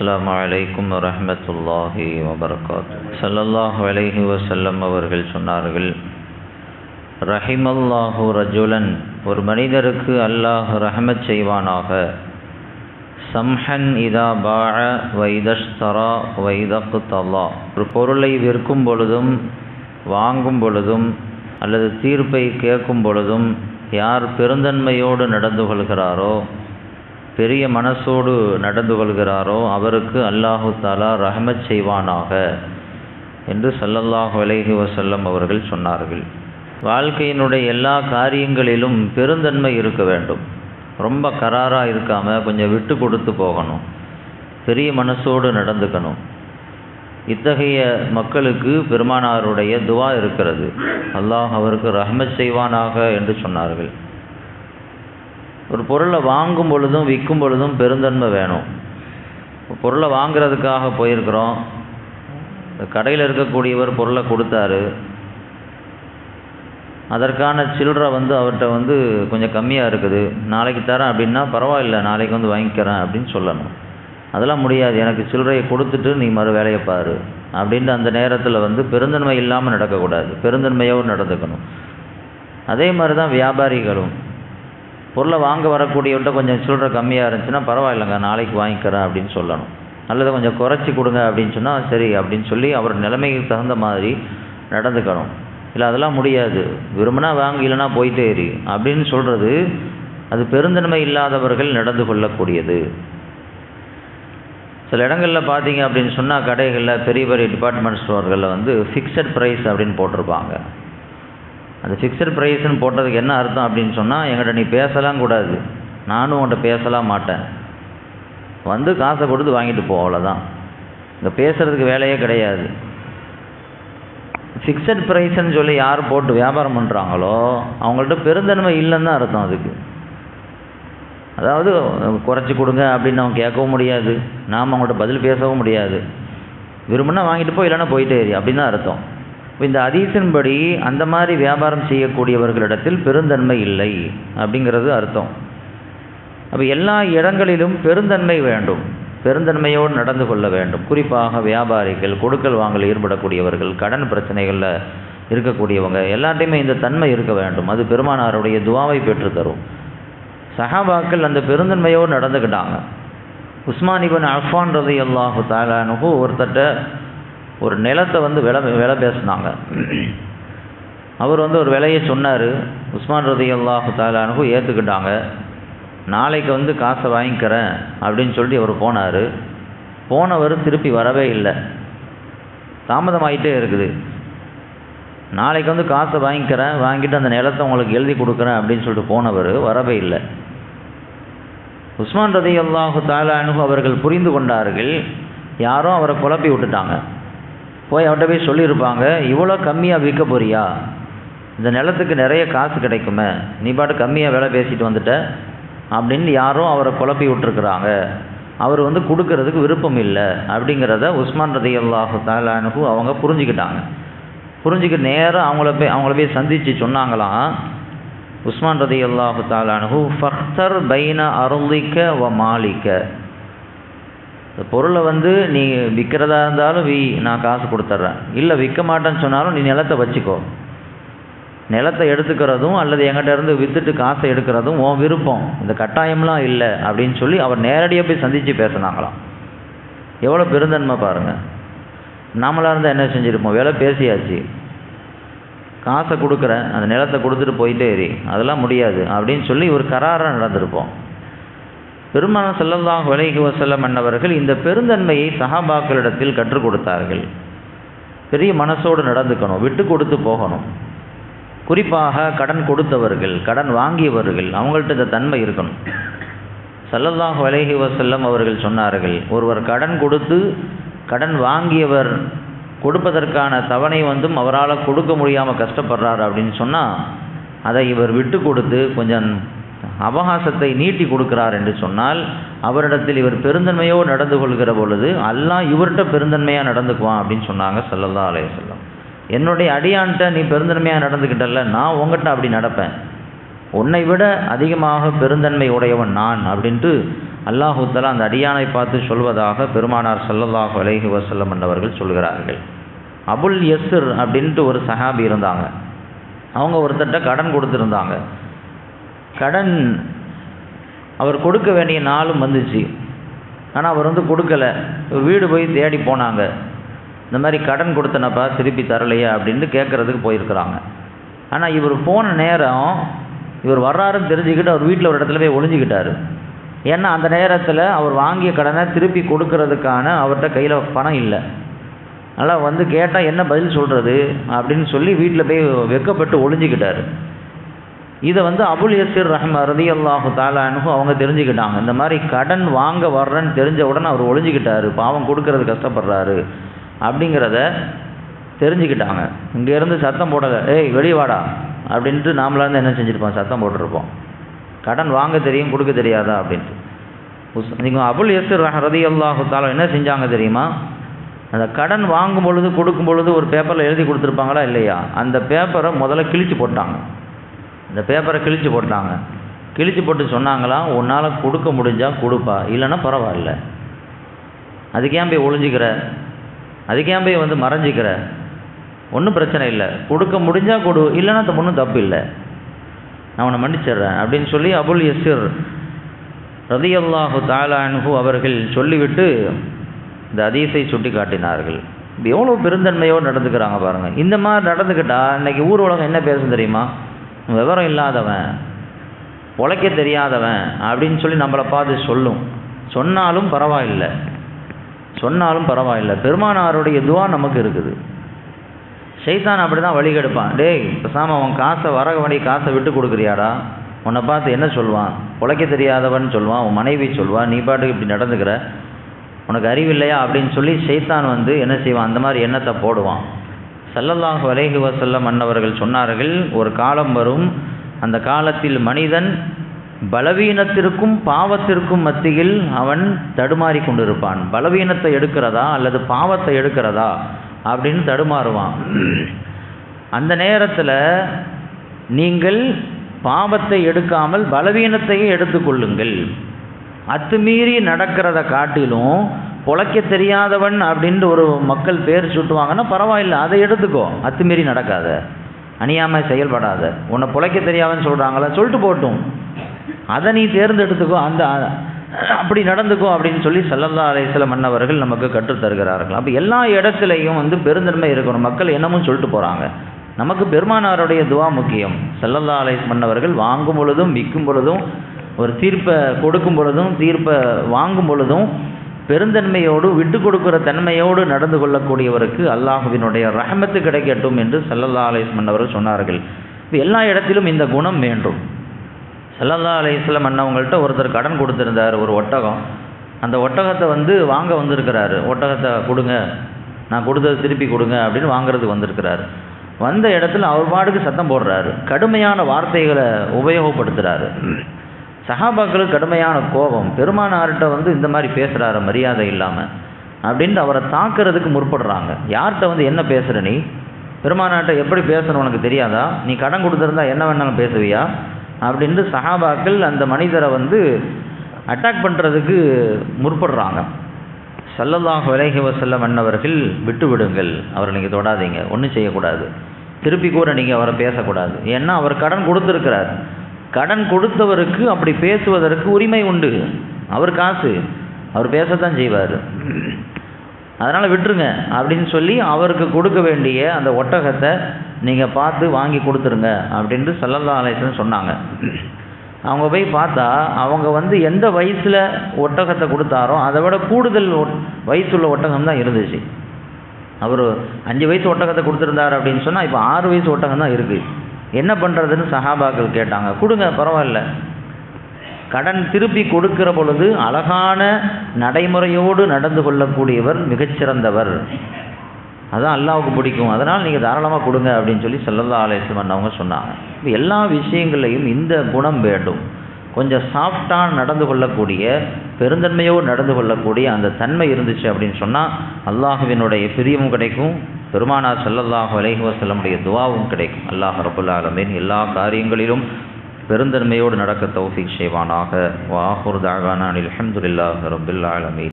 அஸ்லாம் வலைக்கும் வரமத்துல்லாஹி வபர்காத் சல்லல்லாஹ் அலைஹி வசல்லம் அவர்கள் சொன்னார்கள் ரஹிமல்லாஹு ரஜுலன் ஒரு மனிதருக்கு அல்லாஹ் ரஹமத் செய்வானாக. சம்ஹன் இதா பாழ வைதஸ்தரா வைதக்கு தல்லா ஒரு பொருளை விற்கும் பொழுதும் வாங்கும் பொழுதும் அல்லது தீர்ப்பை கேட்கும் பொழுதும் யார் பெருந்தன்மையோடு நடந்து கொள்கிறாரோ பெரிய மனசோடு நடந்து கொள்கிறாரோ அவருக்கு அல்லாஹு தாலா ரஹமத் செய்வானாக என்று சல்லல்லாஹு அலைஹி வசல்லம் அவர்கள் சொன்னார்கள். வாழ்க்கையினுடைய எல்லா காரியங்களிலும் பெருந்தன்மை இருக்க வேண்டும். ரொம்ப கராராக இருக்காமல் கொஞ்சம் விட்டு கொடுத்து போகணும். பெரிய மனசோடு நடந்துக்கணும். இத்தகைய மக்களுக்கு பெருமானாருடைய துவா இருக்கிறது. அல்லாஹ் அவருக்கு ரஹமத் செய்வானாக என்று சொன்னார்கள். ஒரு பொருளை வாங்கும் பொழுதும் விற்கும் பொழுதும் பெருந்தன்மை வேணும். பொருளை வாங்கிறதுக்காக போயிருக்கிறோம். கடையில் இருக்கக்கூடியவர் பொருளை கொடுத்தாரு. அதற்கான சில்லறை வந்து அவர்கிட்ட வந்து கொஞ்சம் கம்மியாக இருக்குது. நாளைக்கு தரேன் அப்படின்னா பரவாயில்ல நாளைக்கு வந்து வாங்கிக்கிறேன் அப்படின்னு சொல்லணும். அதெல்லாம் முடியாது. எனக்கு சில்லறையை கொடுத்துட்டு நீ மறு வேலையை பாரு அப்படின்ட்டு அந்த நேரத்தில் வந்து பெருந்தன்மை இல்லாமல் நடக்கக்கூடாது. பெருந்தன்மையோடு நடந்துக்கணும். அதே மாதிரி தான் வியாபாரிகளும். பொருளை வாங்க வரக்கூடியவன்ட்ட கொஞ்சம் சில்லற கம்மியாக இருந்துச்சுன்னா பரவாயில்லைங்க நாளைக்கு வாங்கிக்கிறேன் அப்படின்னு சொல்லணும். அல்லது கொஞ்சம் குறைச்சி கொடுங்க அப்படின்னு சொன்னால் சரி அப்படின்னு சொல்லி அவர் நிலைமைக்கு தகுந்த மாதிரி நடந்துக்கணும். இல்லை அதெல்லாம் முடியாது. விரும்பினா வாங்க இல்லைனா போயிட்டே ஏறி அப்படின்னு சொல்கிறது அது பெருந்தன்மை இல்லாதவர்கள் நடந்து கொள்ளக்கூடியது. சில இடங்களில் பார்த்தீங்க அப்படின்னு சொன்னால் கடைகளில் பெரிய பெரிய டிபார்ட்மெண்ட் ஸ்டோர்களில் வந்து ஃபிக்ஸட் ப்ரைஸ் அப்படின்னு போட்டிருப்பாங்க. அந்த ஃபிக்ஸட் ப்ரைஸ்ன்னு போட்டதுக்கு என்ன அர்த்தம் அப்படின்னு சொன்னால் எங்கிட்ட நீ பேசலாம் கூடாது. நானும் உன்கிட்ட பேசலாம் மாட்டேன். வந்து காசை கொடுத்து வாங்கிட்டு போ அவ்வளோதான் இங்கே பேசுகிறதுக்கு வேலையே கிடையாது. ஃபிக்ஸட் ப்ரைஸ்ன்னு சொல்லி யார் போட்டு வியாபாரம் பண்ணுறாங்களோ அவங்கள்ட்ட பெருந்தன்மை இல்லைன்னு தான் அர்த்தம் அதுக்கு. அதாவது குறைச்சி கொடுங்க அப்படின்னு அவங்க கேட்கவும் முடியாது. நாம் அவங்கள்ட்ட பதில் பேசவும் முடியாது. விரும்புனா வாங்கிட்டு போய் இல்லைன்னா போயிட்டே ஏறி அப்படின்னு தான் அர்த்தம். இந்த அதீசின்படி அந்த மாதிரி வியாபாரம் செய்யக்கூடியவர்களிடத்தில் பெருந்தன்மை இல்லை அப்படிங்கிறது அர்த்தம். அப்போ எல்லா இடங்களிலும் பெருந்தன்மை வேண்டும். பெருந்தன்மையோடு நடந்து கொள்ள வேண்டும். குறிப்பாக வியாபாரிகள் கொடுக்கல் வாங்கல் ஈடுபடக்கூடியவர்கள் கடன் பிரச்சனைகளில் இருக்கக்கூடியவங்க எல்லாத்தையுமே இந்த தன்மை இருக்க வேண்டும். அது பெருமானாருடைய துவாவை பெற்று தரும் சஹாபாக்கள் அந்த பெருந்தன்மையோடு நடந்துக்கிட்டாங்க உஸ்மானிபன் அஃபான் ரதி அல்லாஹு தாலானுக்கு ஒருத்தட்ட ஒரு நிலத்தை வந்து விலை விலை பேசினாங்க. அவர் வந்து ஒரு விலையை சொன்னார். உஸ்மான் ரதி அல்லாஹு தாலானுக்கும் ஏற்றுக்கிட்டாங்க நாளைக்கு வந்து காசை வாங்கிக்கிறேன் அப்படின்னு சொல்லிட்டு அவர் போனார். போனவர் திருப்பி வரவே இல்லை. தாமதமாயிட்டே இருக்குது. நாளைக்கு வந்து காசை வாங்கிக்கிறேன் வாங்கிட்டு அந்த நிலத்தை உங்களுக்கு எழுதி கொடுக்குறேன் அப்படின்னு சொல்லிட்டு போனவர் வரவே இல்லை. உஸ்மான் ரதி அல்லாஹு தாலானு அவர்கள் புரிந்து கொண்டார்கள். யாரும் அவரை குழப்பி விட்டுட்டாங்க. போய் அவர்கிட்ட போய் சொல்லியிருப்பாங்க இவ்வளோ கம்மியாக விற்க போறியா? இந்த நிலத்துக்கு நிறைய காசு கிடைக்குமே நீ பாட்டு கம்மியாக விலை பேசிட்டு வந்துட்ட? அப்படின்னு யாரும் அவரை குழப்பி விட்டுருக்குறாங்க. அவர் வந்து கொடுக்கறதுக்கு விருப்பம் இல்லை அப்படிங்கிறத உஸ்மான் ரதி அல்லாஹு தாலானுக்கு அவங்க புரிஞ்சுக்கிட்டாங்க. புரிஞ்சுக்க நேராக அவங்கள போய் அவங்கள போய் சந்தித்து சொன்னாங்களாம் உஸ்மான் ரதி அல்லாஹு தாலானு ஃபஹ்தர் பைன அருளிக்க வ மாலிக்க. இந்த பொருளை வந்து நீ விற்கிறதா இருந்தாலும் வி நான் காசு கொடுத்துட்றேன். இல்லை விற்க மாட்டேன்னு சொன்னாலும் நீ நிலத்தை வச்சுக்கோ. நிலத்தை எடுத்துக்கிறதும் அல்லது எங்கிட்ட இருந்து விற்றுட்டு காசை எடுக்கிறதும் உன் விருப்பம். இந்த கட்டாயம்லாம் இல்லை அப்படின்னு சொல்லி அவர் நேரடியாக போய் சந்தித்து பேசினாங்களாம். எவ்வளோ பெருந்தன்மை பாருங்கள் நாமளாக இருந்தால் என்ன செஞ்சுருப்போம்? வேலை பேசியாச்சு. காசை கொடுக்குறேன் அந்த நிலத்தை கொடுத்துட்டு போயிட்டே ஏறி அதெல்லாம் முடியாது அப்படின்னு சொல்லி ஒரு கராராக நடந்திருப்போம். பெருமான செல்லல்லாஹ் விலைக்கு வசல்லம் என்னவர்கள் இந்த பெருந்தன்மையை சஹாபாக்களிடத்தில் கற்றுக் கொடுத்தார்கள். பெரிய மனசோடு நடந்துக்கணும் விட்டு கொடுத்து போகணும். குறிப்பாக கடன் கொடுத்தவர்கள் கடன் வாங்கியவர்கள் அவங்கள்ட்ட இந்த தன்மை இருக்கணும். சல்லல்லாஹ் விலைஹி வசல்லம் அவர்கள் சொன்னார்கள் ஒருவர் கடன் கொடுத்து கடன் வாங்கியவர் கொடுப்பதற்கான தவணை வந்தும் அவரால் கொடுக்க முடியாமல் கஷ்டப்படுறார் அப்படின்னு சொன்னால் அதை இவர் விட்டு கொடுத்து கொஞ்சம் அவகாசத்தை நீட்டி கொடுக்கிறார் என்று சொன்னால் அவரிடத்தில் இவர் பெருந்தன்மையோடு நடந்து கொள்கிற பொழுது அல்லாஹ் இவர்கிட்ட பெருந்தன்மையாக நடந்துக்குவான் அப்படின்னு சொன்னாங்க சல்லல்லா அலையம் என்னுடைய அடியான்ட்ட நீ பெருந்தன்மையாக நடந்துக்கிட்டல நான் உங்கள்கிட்ட அப்படி நடப்பேன். உன்னை விட அதிகமாக பெருந்தன்மை உடையவன் நான் அப்படின்ட்டு அல்லாஹு அந்த அடியானை பார்த்து சொல்வதாக பெருமானார் ஸல்லல்லாஹு அலைஹி வசல்லம் என்றவர்கள் சொல்கிறார்கள். அபுல் யஸ்ர் அப்படின்ட்டு ஒரு சஹாபி இருந்தாங்க. அவங்க ஒருத்தட்ட கடன் கொடுத்துருந்தாங்க. கடன். அவர் கொடுக்க வேண்டிய நாளும் வந்துச்சு. ஆனால் அவர் வந்து கொடுக்கல. வீடு போய் தேடி போனாங்க. இந்த மாதிரி கடன் கொடுத்தனப்பா திருப்பி தரலையா அப்படின்ட்டு கேட்குறதுக்கு போயிருக்கிறாங்க. ஆனால் இவர் போன நேரம் இவர் வர்றாருன்னு தெரிஞ்சுக்கிட்டு அவர் வீட்டில் ஒரு இடத்துல போய் ஒளிஞ்சிக்கிட்டார். ஏன்னா அந்த நேரத்தில் அவர் வாங்கிய கடனை திருப்பி கொடுக்கறதுக்கான அவர்கிட்ட கையில் பணம் இல்லை. அதனால் வந்து கேட்டால் என்ன பதில் சொல்கிறது அப்படின்னு சொல்லி வீட்டில் போய் வெக்கப்பட்டு ஒளிஞ்சிக்கிட்டார். இதை வந்து அபுல் யசீர் ரஹ்ம ரதி அல்லாஹு தாலானு அவங்க தெரிஞ்சுக்கிட்டாங்க. இந்த மாதிரி கடன் வாங்க வர்றேன்னு தெரிஞ்ச உடனே அவர் ஒழிஞ்சிக்கிட்டாரு பாவம் கொடுக்கறது கஷ்டப்படுறாரு அப்படிங்கிறத தெரிஞ்சுக்கிட்டாங்க. இங்கேருந்து சத்தம் போடலை. ஏய் வெளியே வாடா. அப்படின்ட்டு நாமளாக இருந்து என்ன செஞ்சுருப்போம்? சத்தம் போட்டிருப்போம். கடன் வாங்க தெரியும் கொடுக்க தெரியாதா? அப்படின்ட்டு. உஸ் நீங்கள் அபுல் யசீர் ரதி அல்லாஹு தாலா என்ன செஞ்சாங்க தெரியுமா? அந்த கடன் வாங்கும் பொழுது கொடுக்கும் பொழுது ஒரு பேப்பரில் எழுதி கொடுத்துருப்பாங்களா இல்லையா? அந்த பேப்பரை முதல்ல கிழிச்சு போட்டாங்க. இந்த பேப்பரை கிழிச்சு போட்டாங்க. கிழிச்சு போட்டு சொன்னாங்களாம் உன்னால் கொடுக்க முடிஞ்சால் கொடுப்பா இல்லைன்னா பரவாயில்ல. அதுக்கு போய் ஒளிஞ்சிக்கிற அதுக்கு போய் வந்து மறைஞ்சிக்கிற. ஒன்றும் பிரச்சனை இல்லை. கொடுக்க முடிஞ்சால் கொடு இல்லைன்னா அது ஒன்றும் தப்பு இல்லை. நான் உன்னை மன்னிச்சிடுறேன் அப்படின்னு சொல்லி அபுல் யசீர் ரதியல்லாஹு தாலான்ஹு அவர்கள் சொல்லிவிட்டு இந்த அதீஸை சுட்டி காட்டினார்கள் இது எவ்வளோ பெருந்தன்மையோடு நடந்துக்கிறாங்க பாருங்கள் இந்த மாதிரி நடந்துக்கிட்டால் இன்றைக்கி ஊர் உலகம் என்ன பேசும் தெரியுமா? விவரம் இல்லாதவன் உழைக்க தெரியாதவன் அப்படின்னு சொல்லி நம்மளை பார்த்து சொல்லும். சொன்னாலும் பரவாயில்லை. சொன்னாலும் பரவாயில்லை. பெருமானாருடைய இதுவாக நமக்கு இருக்குது. ஷைத்தான் அப்படி தான் வழி கெடுப்பான். டேய் பேசாமல் அவன் காசை வர வழி காசை விட்டு கொடுக்குறியாடா? உன்னை பார்த்து என்ன சொல்லுவான் உழைக்க தெரியாதவன் சொல்லுவான் உன் மனைவி சொல்லுவான் நீ பாட்டுக்கு இப்படி நடந்துக்கிற? உனக்கு அறிவில்லையா அப்படின்னு சொல்லி ஷைத்தான் வந்து என்ன செய்வான்? அந்த மாதிரி எண்ணத்தை போடுவான். சல்லல்லாஹு அலேஹி வசல்லம் அன்னவர்கள் சொன்னார்கள் ஒரு காலம் வரும் அந்த காலத்தில் மனிதன் பலவீனத்திற்கும் பாவத்திற்கும் மத்தியில் அவன் தடுமாறி கொண்டிருப்பான். பலவீனத்தை எடுக்கிறதா அல்லது பாவத்தை எடுக்கிறதா அப்படின்னு தடுமாறுவான். அந்த நேரத்தில் நீங்கள் பாவத்தை எடுக்காமல் பலவீனத்தையே எடுத்துக்கொள்ளுங்கள் அத்துமீறி நடக்கிறத காட்டிலும் பொழைக்க தெரியாதவன் அப்படின்ட்டு ஒரு மக்கள் பேர் சுட்டுவாங்கன்னா பரவாயில்ல அதை எடுத்துக்கோ. அத்துமீறி நடக்காத. அணியாமல் செயல்படாத. உன்னை பொழைக்க தெரியாதுன்னு சொல்கிறாங்களா சொல்லிட்டு போட்டும். அதை நீ தேர்ந்தெடுத்துக்கோ அந்த அப்படி நடந்துக்கோ அப்படின்னு சொல்லி சல்லல்லா அலைஹிஸ்ஸலாம் மன்னவர்கள் நமக்கு கற்றுத் தருகிறார்கள். அப்போ எல்லா இடத்துலையும் வந்து பெருந்தன்மை இருக்கணும். மக்கள் என்னமும் சொல்லிட்டு போகிறாங்க நமக்கு பெருமானாருடைய துவா முக்கியம். சல்லல்லா அலைஹி மன்னவர்கள் வாங்கும் பொழுதும் விற்கும் பொழுதும் ஒரு தீர்ப்பை கொடுக்கும் பொழுதும் தீர்ப்பை வாங்கும் பொழுதும் பெருந்தன்மையோடு விட்டு கொடுக்கிற தன்மையோடு நடந்து கொள்ளக்கூடியவருக்கு அல்லாஹுவினுடைய ரஹமத்து கிடைக்கட்டும் என்று சல்லல்லா அலைஹி அவர்கள் சொன்னார்கள். இப்போ எல்லா இடத்திலும் இந்த குணம் வேண்டும். சல்லல்லா அலிஸ்லம் அண்ணவங்கள்ட்ட ஒருத்தர் கடன் கொடுத்துருந்தார் ஒரு ஒட்டகம். அந்த ஒட்டகத்தை வந்து வாங்க வந்திருக்கிறாரு. ஒட்டகத்தை கொடுங்க நான் கொடுத்தது திருப்பி கொடுங்க அப்படின்னு வாங்குறதுக்கு வந்திருக்கிறாரு. வந்த இடத்துல அவர் பாடுக்கு சத்தம் போடுறாரு. கடுமையான வார்த்தைகளை உபயோகப்படுத்துகிறாரு சஹாபாக்களுக்கு கடுமையான கோபம். பெருமானார்கிட்ட வந்து இந்த மாதிரி பேசுகிறாரு மரியாதை இல்லாமல் அப்படின்ட்டு அவரை தாக்குறதுக்கு முற்படுறாங்க. யார்கிட்ட வந்து என்ன பேசுகிற நீ? பெருமானார்கிட்ட எப்படி பேசணும் உனக்கு தெரியாதா? நீ கடன் கொடுத்துருந்தா என்ன வேணாலும் பேசுவியா? அப்படின்ட்டு சஹாபாக்கள் அந்த மனிதரை வந்து அட்டாக் பண்ணுறதுக்கு முற்படுறாங்க. சல்லல்லாஹ் விலகி வஸல்லம் அன்னவர்கள் விட்டு விடுங்கள். அவரை நீங்கள் தொடாதீங்க. ஒன்றும் செய்யக்கூடாது. திருப்பி கூட நீங்கள் அவரை பேசக்கூடாது. ஏன்னா அவர் கடன் கொடுத்துருக்கிறார். கடன் கொடுத்தவருக்கு அப்படி பேசுவதற்கு உரிமை உண்டு. அவர் காசு. அவர் பேசத்தான் செய்வார். அதனால் விட்டுருங்க அப்படின்னு சொல்லி அவருக்கு கொடுக்க வேண்டிய அந்த ஒட்டகத்தை நீங்கள் பார்த்து வாங்கி கொடுத்துருங்க அப்படின்ட்டு சல்லல்லா அலைஹிஸ்ஸலாம் சொன்னாங்க. அவங்க போய் பார்த்தா அவங்க வந்து எந்த வயசில் ஒட்டகத்தை கொடுத்தாரோ அதை விட கூடுதல் ஒட்- வயசுள்ள ஒட்டகம் தான் இருந்துச்சு. அவர் அஞ்சு வயசு ஒட்டகத்தை கொடுத்துருந்தாரு அப்படின்னு சொன்னால் இப்போ ஆறு வயசு ஒட்டகம் தான் இருக்குது என்ன பண்ணுறதுன்னு சஹாபாக்கள் கேட்டாங்க. கொடுங்க பரவாயில்ல. கடன் திருப்பி கொடுக்கிற பொழுது அழகான நடைமுறையோடு நடந்து கொள்ளக்கூடியவர் மிகச்சிறந்தவர். அதான் அல்லாவுக்கு பிடிக்கும். அதனால் நீங்கள் தாராளமாக கொடுங்க அப்படின்னு சொல்லி செல்லல்லா அலையம் அவங்க சொன்னாங்க. இப்போ எல்லா விஷயங்களையும் இந்த குணம் வேண்டும். கொஞ்சம் சாஃப்டாக நடந்து கொள்ளக்கூடிய பெருந்தன்மையோடு நடந்து கொள்ளக்கூடிய அந்த தன்மை இருந்துச்சு அப்படின்னு சொன்னால் அல்லாஹுவினுடைய பிரியமும் கிடைக்கும். பெருமானார் ஸல்லல்லாஹு அலைஹி வசல்லமுடைய துவாவும் கிடைக்கும். அல்லாஹ் ரபுல் எல்லா காரியங்களிலும் பெருந்தன்மையோடு நடக்க தௌஃபிக் செய்வானாக. வாஹூர் தாகானில் அல்ஹம்துலில்லாஹி ரப்பில் ஆலமீன்.